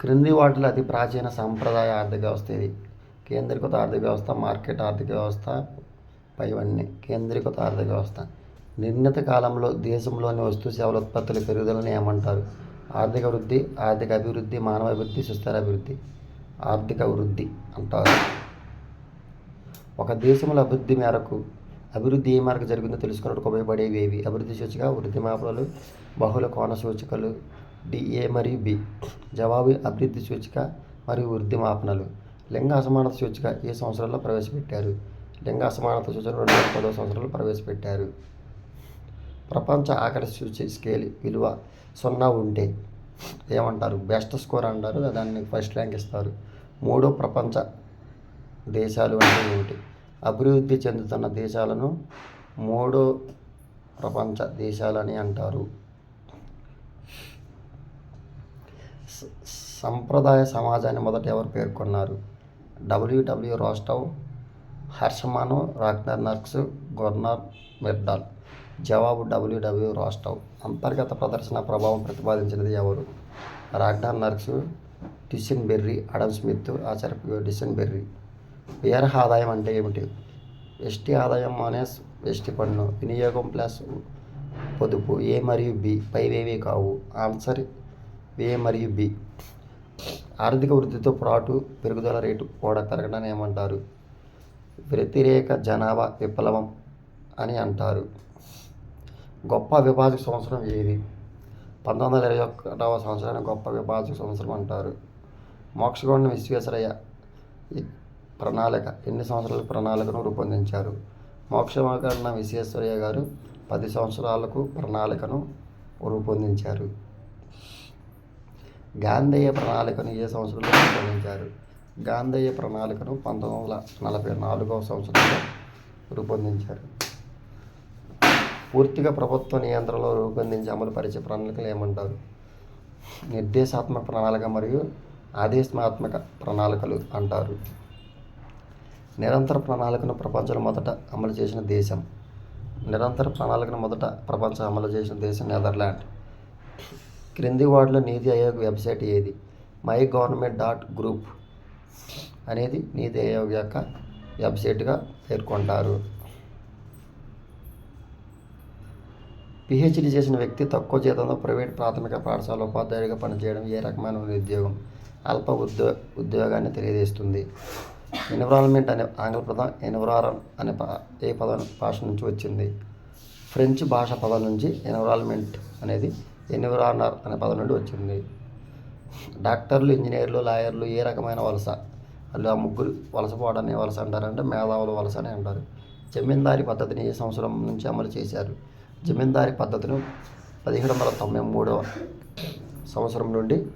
క్రింది వాటిలో అతి ప్రాచీన సాంప్రదాయ ఆర్థిక వ్యవస్థ ఇది కేంద్రీకృత ఆర్థిక వ్యవస్థ మార్కెట్ ఆర్థిక వ్యవస్థ పైవన్నీ. కేంద్రీకృత ఆర్థిక వ్యవస్థ. నిర్ణీత కాలంలో దేశంలోని వస్తు సేవల ఉత్పత్తుల పెరుగుదలని ఏమంటారు? ఆర్థిక వృద్ధి ఆర్థిక అభివృద్ధి మానవ అభివృద్ధి సుస్థిర అభివృద్ధి. ఆర్థిక వృద్ధి అంటారు. ఒక దేశంలో అభివృద్ధి మేరకు అభివృద్ధి ఏ మేరకు జరిగిందో తెలుసుకోవడానికి ఉపయోగపడేవి ఏవి? అభివృద్ధి సూచిక వృద్ధి మాపలు బహుళ కోణ సూచికలు డిఏ మరియు బి. జవాబు అభివృద్ధి సూచిక మరియు వృద్ధి మాపనలు. లింగ అసమానత సూచిక ఏ సంవత్సరంలో ప్రవేశపెట్టారు? లింగ అసమానత సూచన రెండు వేల పదవ సంవత్సరంలో ప్రవేశపెట్టారు. ప్రపంచ ఆకలి సూచి స్కేల్ విలువ సున్నా ఉంటే ఏమంటారు? బెస్ట్ స్కోర్ అంటారు. దాన్ని ఫస్ట్ ర్యాంక్ ఇస్తారు. మూడో ప్రపంచ దేశాలు అంటే ఏమిటి? అభివృద్ధి చెందుతున్న దేశాలను మూడో ప్రపంచ దేశాలని అంటారు. సంప్రదాయ సమాజాన్ని మొదట ఎవరు పేర్కొన్నారు? W W Rostow Hirschman Ragnar Nurkse Gunnar Myrdal జవాబు డబ్ల్యూడబ్ల్యూ రాస్టవ్ అంతర్గత ప్రదర్శన ప్రభావం ప్రతిపాదించినది ఎవరు? Ragnar Nurkse Duesenberry Adam Smith ఆచార్య డిసిన్ బెర్రీ. వ్యయ ఆదాయం అంటే ఏమిటి? ఎస్టీ ఆదాయం మైనస్ ఎస్టీ పన్ను. వినియోగం ప్లస్ పొదుపు ఏ మరియు బి పైవేవి కావు. ఆన్సర్ ఏ మరియు బి ఆర్థిక వృద్ధితో పాటు పెరుగుదల రేటు కూడా పెరగడాన్ని ఏమంటారు? వ్యతిరేక జనాభా విప్లవం అని అంటారు. గొప్ప విభాజక సంవత్సరం ఏది? పంతొమ్మిది వందల ఇరవై ఒకటవ సంవత్సరాన్ని గొప్ప విభాజక సంవత్సరం అంటారు. మోక్షగుండం విశ్వేశ్వరయ్య ప్రణాళిక ఎన్ని సంవత్సరాల ప్రణాళికను రూపొందించారు? మోక్షగుండం విశ్వేశ్వరయ్య గారు పది సంవత్సరాలకు ప్రణాళికను రూపొందించారు. గాంధేయ ప్రణాళికను ఏ సంవత్సరంలో రూపొందించారు? గాంధేయ ప్రణాళికను పంతొమ్మిది వందల నలభై నాలుగవ సంవత్సరంలో రూపొందించారు. పూర్తిగా ప్రభుత్వ నియంత్రణలో రూపొందించి అమలు పరిచే ప్రణాళికలు ఏమంటారు? నిర్దేశాత్మక ప్రణాళిక మరియు ఆదేశాత్మక ప్రణాళికలు అంటారు. నిరంతర ప్రణాళికను ప్రపంచంలో మొదట అమలు చేసిన దేశం. నిరంతర ప్రణాళికను మొదట ప్రపంచం అమలు చేసిన దేశం నెదర్లాండ్. క్రింది వార్డులో నీతి ఆయోగ్ వెబ్సైట్ ఏది? మై గవర్నమెంట్ డాట్ గ్రూప్ అనేది నీతి ఆయోగ్ యొక్క వెబ్సైట్గా పేర్కొంటారు. పిహెచ్డి చేసిన వ్యక్తి తక్కువ జీతంలో ప్రైవేట్ ప్రాథమిక పాఠశాల ఉపాధ్యాయుడిగా పనిచేయడం ఏ రకమైన ఉద్యోగం? అల్ప ఉద్యో ఉద్యోగాన్ని తెలియజేస్తుంది. ఎన్విరాన్మెంట్ అనే ఆంగ్ల పదం ఎన్విరాన్ అనే ప- ఏ పదం భాష నుంచి వచ్చింది. ఫ్రెంచ్ భాష పదం నుంచి ఎన్విరాన్మెంట్ అనేది ఎన్విరానర్ అనే పదం నుండి వచ్చింది. డాక్టర్లు ఇంజనీర్లు లాయర్లు ఏ రకమైన వలస? వాళ్ళు ఆ ముగ్గురు వలసపోవడాన్ని వలస అంటారంటే మేధావుల వలస అని అంటారు. జమీందారి పద్ధతిని ఏ సంవత్సరం నుంచి అమలు చేశారు. జమీందారి పద్ధతిని పదిహేడు వందల తొంభై మూడవ సంవత్సరం నుండి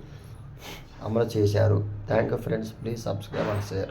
అమలు చేశారు. Thank you friends please subscribe and share